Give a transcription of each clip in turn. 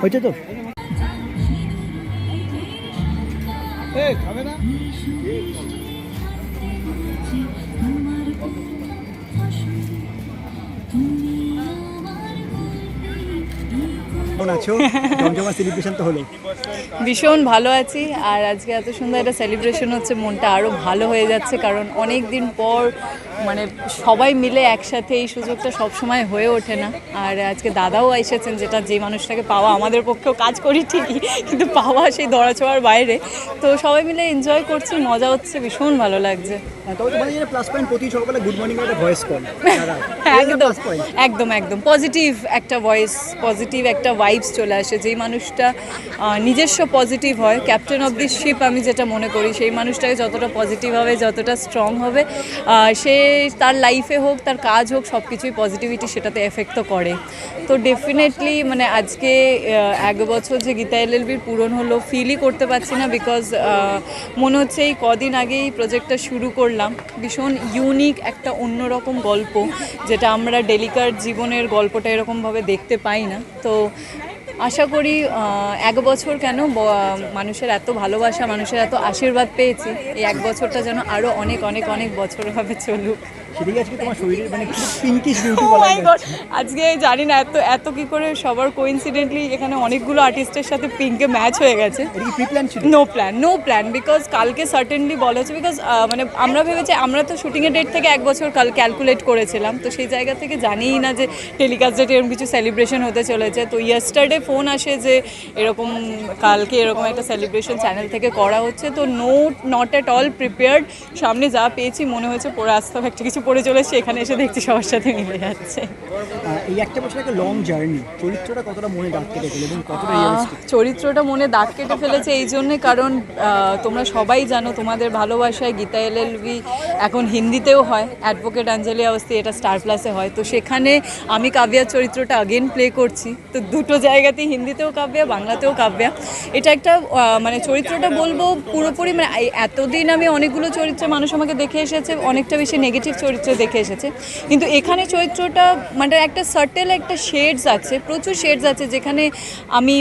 হয়েছে তো। খাবে না? কেমন আছো? জমজমা সেলিব্রেশন তো হলো ভীষণ ভালো আছি আর আজকে এত সুন্দর একটা সেলিব্রেশন হচ্ছে মনটা আরও ভালো হয়ে যাচ্ছে কারণ অনেক দিন পর মানে সবাই মিলে একসাথে এই সুযোগটা সবসময় হয়ে ওঠে না। আর আজকে দাদাও এসেছেন যেটা যে মানুষটাকে পাওয়া আমাদের পক্ষেও কাজ করি ঠিকই কিন্তু পাওয়া সেই দড়াছোঁয়ার বাইরে। তো সবাই মিলে এনজয় করছি মজা হচ্ছে ভীষণ ভালো লাগছে। হ্যাঁ, কল একদম একদম একদম পজিটিভ একটা ভয়েস পজিটিভ একটা ভাইবস চলে আসে, যেই মানুষটা নিজস্ব পজিটিভ হয়। ক্যাপ্টেন অফ দি শিপ আমি যেটা মনে করি, সেই মানুষটাকে যতটা পজিটিভ হবে, যতটা স্ট্রং হবে সে তার লাইফে হোক, তার কাজ হোক সব কিছুই পজিটিভিটি সেটাতে এফেক্ট তো করে। তো ডেফিনেটলি মানে আজকে এক বছর যে গীতা এলএলবির পূরণ হলো ফিলই করতে পারছি না বিকজ মনে হচ্ছে এই কদিন আগেই প্রজেক্টটা শুরু করলাম। ভীষণ ইউনিক একটা অন্যরকম গল্প, যেটা আমরা ডেলিকার জীবনের গল্পটা এরকমভাবে দেখতে পাই না। তো আশা করি এক বছর কেন মানুষের এত ভালোবাসা, মানুষের এত আশীর্বাদ পেয়েছি, এই এক বছরটা যেন আরও অনেক অনেক অনেক বছরভাবে চলুক। সেদিকে আজকে তোমার শরীরের মানে পিঙ্কিশ বিউটি Oh বলা! আজকে জানি না এত এত কি করে সবার কোইন্সিডেন্টলি এখানে অনেকগুলো আর্টিস্টের সাথে পিঙ্কে ম্যাচ হয়ে গেছে। No plan no plan because কালকে সার্টেনলি বলা হচ্ছে বিকজ মানে আমরা ভেবেছি আমরা তো শুটিংয়ের ডেট থেকে এক বছর কাল ক্যালকুলেট করেছিলাম তো সেই জায়গা থেকে জানিই না যে টেলিকাস্ট ডেটে এরকম কিছু সেলিব্রেশন হতে চলেছে। তো ইয়েস্টারডে ফোন আসে যে এরকম কালকে এরকম একটা সেলিব্রেশন চ্যানেল থেকে করা হচ্ছে তো no not at all prepared সামনে যা পেয়েছি মনে হয়েছে পরে আসতে হবে একটা কিছু পড়ে চলেছে এখানে এসে দেখছি সবার সাথে মিলে যাচ্ছে। এই একটা বছর একটা লং জার্নি চরিত্রটা কতটা মনে দাগ কেটে গেল এবং কতটা চরিত্রটা মনে দাগ কেটে ফেলেছে এই জন্যে কারণ তোমরা সবাই জানো তোমাদের ভালোবাসায় গীতা এল এলএলবি এখন হিন্দিতেও হয় অ্যাডভোকেট অঞ্জলি অবস্থি এটা স্টার প্লাসে হয়। তো সেখানে আমি কাব্যার চরিত্রটা আগেন প্লে করছি। তো দুটো জায়গাতেই হিন্দিতেও কাব্যা বাংলাতেও কাব্যা। এটা একটা মানে চরিত্রটা বলব পুরোপুরি মানে এতদিন আমি অনেকগুলো চরিত্রে মানুষ আমাকে দেখে এসেছে অনেকটা বেশি নেগেটিভ চরিত্রে দেখে এসেছে। কিন্তু এখানে চরিত্রটা মানে একটা সার্টেল একটা শেডস আছে, প্রচুর শেডস আছে, যেখানে আমি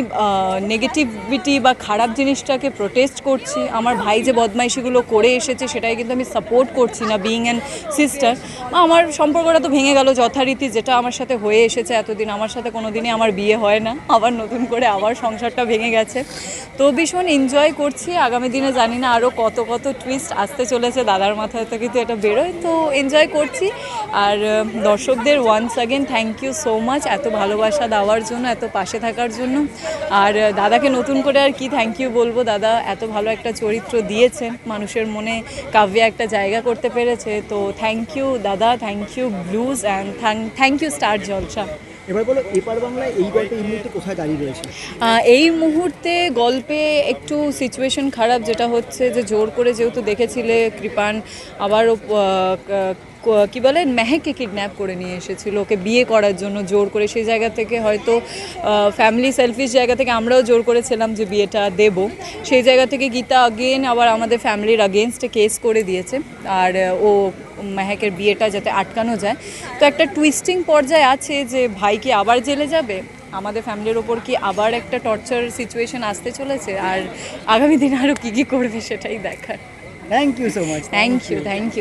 নেগেটিভিটি বা খারাপ জিনিসটাকে প্রোটেস্ট করছি। আমার ভাই যে বদমাইশিগুলো করে এসেছে সেটাই কিন্তু আমি সাপোর্ট করছি না বিইং অ্যান্ড সিস্টার আমার সম্পর্কটা তো ভেঙে গেল যথারীতি, যেটা আমার সাথে হয়ে এসেছে এতদিন। আমার সাথে কোনো দিনই আমার বিয়ে হয় না, আবার নতুন করে আবার সংসারটা ভেঙে গেছে। তো ভীষণ এনজয় করছি। আগামী দিনে জানি না আরও কত কত টুইস্ট আসতে চলেছে দাদার মাথায় তো কিন্তু এটা বেরোয়। তো এনজয় করছি। আর দর্শকদের once again thank you so much এত ভালোবাসা দেওয়ার জন্য, এত পাশে থাকার জন্য। আর দাদাকে নতুন করে আর কি থ্যাংক ইউ বলব? দাদা এত ভালো একটা চরিত্র দিয়েছেন, মানুষের মনে কাব্যে একটা জায়গা করতে পেরেছে। তো থ্যাংক ইউ দাদা thank you Blues and thank you Star Jalsha. এবার বলো, এপার বাংলায় এই গল্পে এই মুহূর্তে কোথায় দাঁড়িয়ে রয়েছে? এই মুহূর্তে গল্পে একটু সিচুয়েশন খারাপ, যেটা হচ্ছে যে জোর করে যেহেতু দেখেছিলে, কৃপান আবার ক- বলে, মেহেককে কিডন্যাপ করে নিয়ে এসেছিল, ওকে বিয়ে করার জন্য জোর করে। সেই জায়গা থেকে হয়তো ফ্যামিলি সেলফিশ জায়গা থেকে আমরাও জোর করেছিলাম যে বিয়েটা দেব। সেই জায়গা থেকে গীতা আগেন আবার আমাদের ফ্যামিলির আগেনস্টে কেস করে দিয়েছে। আর ও মেহেকের বিয়েটা যাতে আটকানো যায়। তো একটা টুইস্টিং পর্যায়ে আছে যে ভাই কি আবার জেলে যাবে? আমাদের ফ্যামিলির ওপর কি আবার একটা টর্চার সিচুয়েশন আসতে চলেছে? আর আগামী দিনে আরও কী কী করবে সেটাই দেখার। Thank you so much thank you thank you